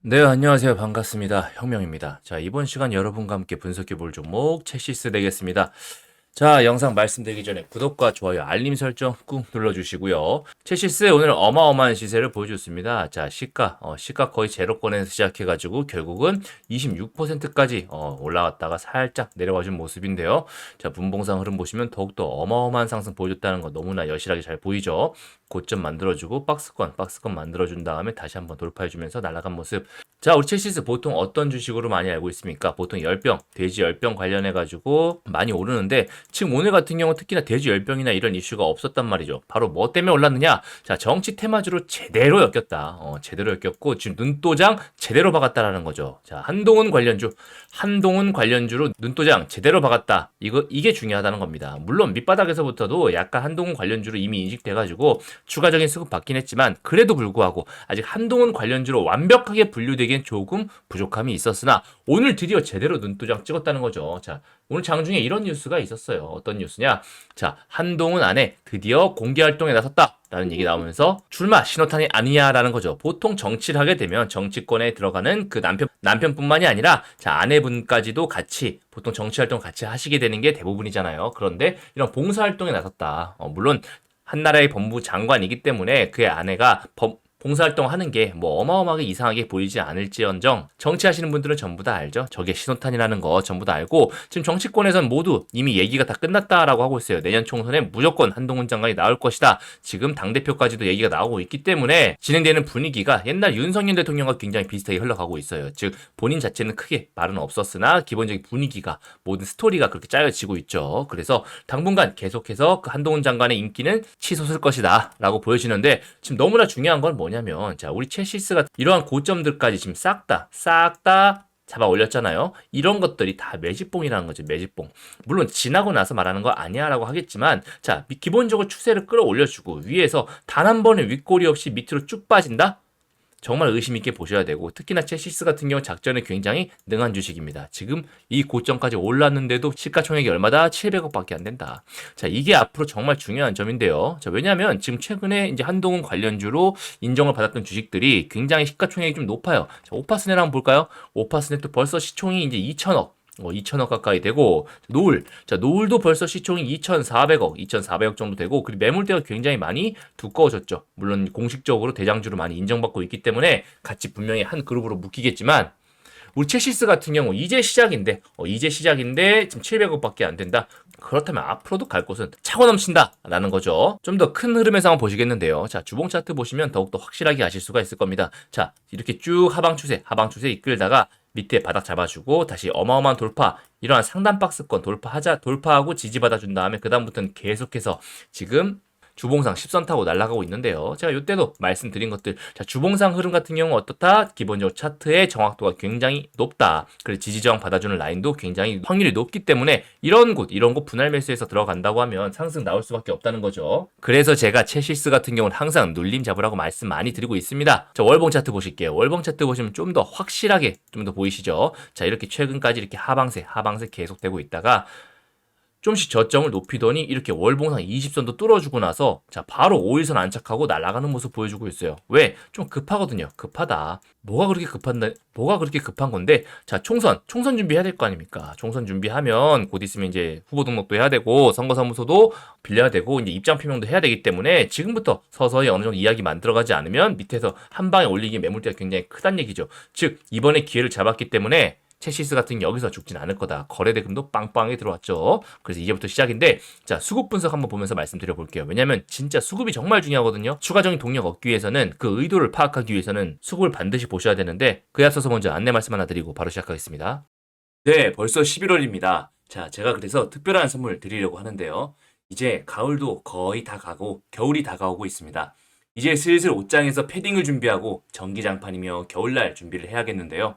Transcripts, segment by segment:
네, 안녕하세요. 반갑습니다. 혁명입니다. 자, 이번 시간 여러분과 함께 분석해 볼 종목 채시스 되겠습니다. 자, 영상 말씀드리기 전에 구독과 좋아요, 알림 설정 꾹 눌러주시고요. 채시스 오늘 어마어마한 시세를 보여줬습니다. 자, 시가, 어, 시가 거의 제로권에서 시작해가지고 결국은 26%까지 어, 올라갔다가 살짝 내려와준 모습인데요. 자, 분봉상 흐름 보시면 더욱더 어마어마한 상승 보여줬다는 거 너무나 여실하게 잘 보이죠. 고점 만들어주고 박스권, 박스권 만들어준 다음에 다시 한번 돌파해주면서 날아간 모습. 자, 우리 첼시스 보통 어떤 주식으로 많이 알고 있습니까? 보통 열병, 돼지 열병 관련해 가지고 많이 오르는데 지금 오늘 같은 경우 특히나 돼지 열병이나 이런 이슈가 없었단 말이죠. 바로 뭐 때문에 올랐느냐? 자, 정치 테마주로 제대로 엮였다. 어, 제대로 엮였고 지금 눈도장 제대로 박았다라는 거죠. 자, 한동훈 관련주, 한동훈 관련주로 눈도장 제대로 박았다. 이거 이게 중요하다는 겁니다. 물론 밑바닥에서부터도 약간 한동훈 관련주로 이미 인식돼 가지고 추가적인 수급 받긴 했지만 그래도 불구하고 아직 한동훈 관련주로 완벽하게 분류되 기엔 조금 부족함이 있었으나 오늘 드디어 제대로 눈도장 찍었다는 거죠. 자, 오늘 장중에 이런 뉴스가 있었어요. 어떤 뉴스냐? 자, 한동훈 안에 드디어 공개 활동에 나섰다. 라는 얘기 나오면서 출마 신호탄이 아니냐라는 거죠. 보통 정치를 하게 되면 정치권에 들어가는 그 남편 남편뿐만이 아니라 자 아내분까지도 같이 보통 정치 활동 같이 하시게 되는 게 대부분이잖아요. 그런데 이런 봉사 활동에 나섰다. 어, 물론 한 나라의 법무 장관이기 때문에 그의 아내가 법, 봉사활동 하는 게 뭐 어마어마하게 이상하게 보이지 않을지언정 정치하시는 분들은 전부 다 알죠. 저게 신호탄이라는 거 전부 다 알고 지금 정치권에선 모두 이미 얘기가 다 끝났다라고 하고 있어요. 내년 총선에 무조건 한동훈 장관이 나올 것이다. 지금 당대표까지도 얘기가 나오고 있기 때문에 진행되는 분위기가 옛날 윤석열 대통령과 굉장히 비슷하게 흘러가고 있어요. 즉 본인 자체는 크게 말은 없었으나 기본적인 분위기가 모든 스토리가 그렇게 짜여지고 있죠. 그래서 당분간 계속해서 그 한동훈 장관의 인기는 치솟을 것이다 라고 보여지는데 지금 너무나 중요한 건뭐 냐면 자 우리 첼시스가 이러한 고점들까지 지금 싹 다 싹 다 잡아 올렸잖아요. 이런 것들이 다 매집봉이라는 거죠. 매집봉. 물론 지나고 나서 말하는 거 아니야라고 하겠지만 자 기본적으로 추세를 끌어올려주고 위에서 단 한 번의 윗꼬리 없이 밑으로 쭉 빠진다. 정말 의심 있게 보셔야 되고 특히나 첼시스 같은 경우 작전에 굉장히 능한 주식입니다. 지금 이 고점까지 올랐는데도 시가총액이 얼마다 700억밖에 안 된다. 자, 이게 앞으로 정말 중요한 점인데요. 자, 왜냐하면 지금 최근에 이제 한동훈 관련주로 인정을 받았던 주식들이 굉장히 시가총액이 좀 높아요. 자, 오파스넷 한번 볼까요? 오파스넷도 벌써 시총이 이제 2천억. 뭐 2천억 가까이 되고 노을 자 노을도 벌써 시총이 2,400억 2,400억 정도 되고 그리고 매물대가 굉장히 많이 두꺼워졌죠 물론 공식적으로 대장주로 많이 인정받고 있기 때문에 같이 분명히 한 그룹으로 묶이겠지만 우리 첼시스 같은 경우 이제 시작인데 어, 이제 시작인데 지금 700억밖에 안 된다. 그렇다면 앞으로도 갈 곳은 차고 넘친다라는 거죠. 좀 더 큰 흐름에서 한번 보시겠는데요. 자 주봉 차트 보시면 더욱더 확실하게 아실 수가 있을 겁니다. 자 이렇게 쭉 하방 추세 하방 추세 이끌다가 밑에 바닥 잡아주고 다시 어마어마한 돌파 이러한 상단 박스권 돌파하자 돌파하고 지지받아준 다음에 그 다음부터는 계속해서 지금 주봉상 10선 타고 날아가고 있는데요. 제가 이때도 말씀드린 것들, 자 주봉상 흐름 같은 경우 어떻다? 기본적으로 차트의 정확도가 굉장히 높다. 그리고 지지저항 받아주는 라인도 굉장히 확률이 높기 때문에 이런 곳, 이런 곳 분할 매수해서 들어간다고 하면 상승 나올 수밖에 없다는 거죠. 그래서 제가 채시스 같은 경우는 항상 눌림 잡으라고 말씀 많이 드리고 있습니다. 자 월봉 차트 보실게요. 월봉 차트 보시면 좀 더 확실하게 좀 더 보이시죠? 자 이렇게 최근까지 이렇게 하방세, 하방세 계속되고 있다가 좀씩 저점을 높이더니 이렇게 월봉상 20선도 뚫어주고 나서 자 바로 5일선 안착하고 날아가는 모습 보여주고 있어요. 왜? 좀 급하거든요. 급하다. 뭐가 그렇게 급한데? 뭐가 그렇게 급한 건데? 자 총선, 총선 준비해야 될 거 아닙니까? 총선 준비하면 곧 있으면 이제 후보 등록도 해야 되고 선거사무소도 빌려야 되고 이제 입장 표명도 해야 되기 때문에 지금부터 서서히 어느 정도 이야기 만들어가지 않으면 밑에서 한 방에 올리기 매물대가 굉장히 크단 얘기죠. 즉 이번에 기회를 잡았기 때문에 체시스 같은 여기서 죽진 않을 거다. 거래 대금도 빵빵하게 들어왔죠. 그래서 이제부터 시작인데 자 수급 분석 한번 보면서 말씀드려 볼게요. 왜냐하면 진짜 수급이 정말 중요하거든요. 추가적인 동력 얻기 위해서는 그 의도를 파악하기 위해서는 수급을 반드시 보셔야 되는데 그에 앞서서 먼저 안내 말씀 하나 드리고 바로 시작하겠습니다. 네, 벌써 11월입니다. 자, 제가 그래서 특별한 선물 드리려고 하는데요. 이제 가을도 거의 다 가고 겨울이 다가오고 있습니다. 이제 슬슬 옷장에서 패딩을 준비하고 전기장판이며 겨울날 준비를 해야겠는데요.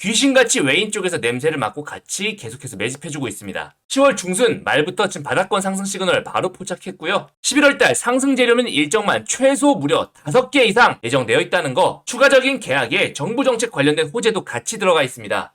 귀신같이 외인 쪽에서 냄새를 맡고 같이 계속해서 매집해주고 있습니다. 10월 중순 말부터 지금 바닥권 상승 시그널 바로 포착했고요. 11월 달 상승 재료는 일정만 최소 무려 5개 이상 예정되어 있다는 거, 추가적인 계약에 정부 정책 관련된 호재도 같이 들어가 있습니다.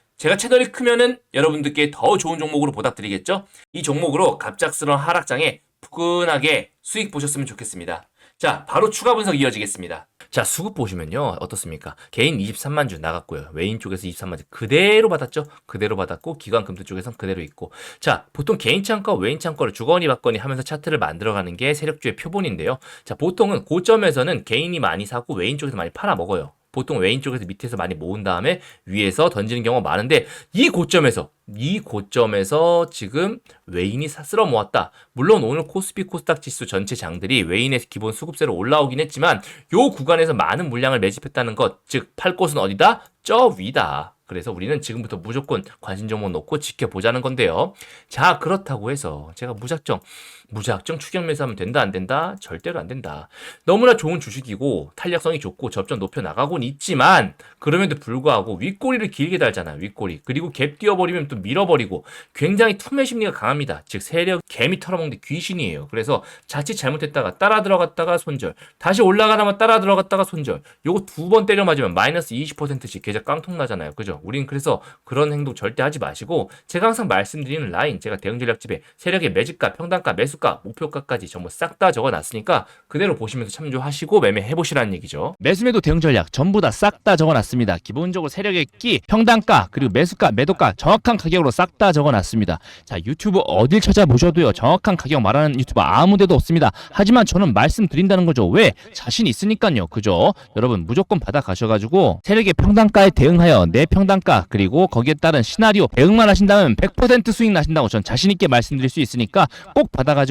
제가 채널이 크면은 여러분들께 더 좋은 종목으로 보답드리겠죠? 이 종목으로 갑작스러운 하락장에 푸근하게 수익 보셨으면 좋겠습니다. 자, 바로 추가 분석 이어지겠습니다. 자, 수급 보시면요. 어떻습니까? 개인 23만 주 나갔고요. 외인 쪽에서 23만 주 그대로 받았죠? 그대로 받았고, 기관 금투 쪽에선 그대로 있고. 자, 보통 개인 창과 외인 창과를 주거니 받거니 하면서 차트를 만들어가는 게 세력주의 표본인데요. 자, 보통은 고점에서는 개인이 많이 사고 외인 쪽에서 많이 팔아 먹어요. 보통 외인 쪽에서 밑에서 많이 모은 다음에 위에서 던지는 경우가 많은데 이 고점에서 이 고점에서 지금 외인이 사- 쓸어 모았다. 물론 오늘 코스피 코스닥 지수 전체 장들이 외인의 기본 수급세로 올라오긴 했지만 요 구간에서 많은 물량을 매집했다는 것, 즉 팔 곳은 어디다? 저 위다. 그래서 우리는 지금부터 무조건 관심 종목 놓고 지켜보자는 건데요. 자, 그렇다고 해서 제가 무작정 무작정 추격 매수하면 된다 안 된다? 절대로 안 된다. 너무나 좋은 주식이고 탄력성이 좋고 접점 높여 나가곤 있지만 그럼에도 불구하고 윗꼬리를 길게 달잖아요. 윗꼬리. 그리고 갭 띄워버리면 또 밀어버리고 굉장히 투매 심리가 강합니다. 즉 세력 개미 털어먹는 귀신이에요. 그래서 자칫 잘못했다가 따라 들어갔다가 손절 다시 올라가다만 따라 들어갔다가 손절 요거 두 번 때려 맞으면 마이너스 20%씩 계좌 깡통 나잖아요. 그죠? 우린 그래서 그런 행동 절대 하지 마시고 제가 항상 말씀드리는 라인 제가 대응 전략집에 세력의 매집가, 평단가, 매수 가, 목표가까지 전부 싹 다 적어놨으니까 그대로 보시면서 참조하시고 매매해 보시라는 얘기죠. 매수매도 대응 전략 전부 다 싹 다 적어놨습니다. 기본적으로 세력의 끼, 평단가, 그리고 매수가, 매도가 정확한 가격으로 싹 다 적어놨습니다. 자 유튜브 어딜 찾아보셔도요 정확한 가격 말하는 유튜버 아무데도 없습니다. 하지만 저는 말씀드린다는 거죠. 왜? 자신 있으니까요. 그죠? 여러분 무조건 받아가셔가지고 세력의 평단가에 대응하여 내 평단가 그리고 거기에 따른 시나리오 대응만 하신다면 100% 수익 나신다고 전 자신 있게 말씀드릴 수 있으니까 꼭 받아가지고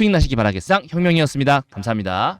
수익 나시기 바라겠상 혁명이었습니다. 감사합니다.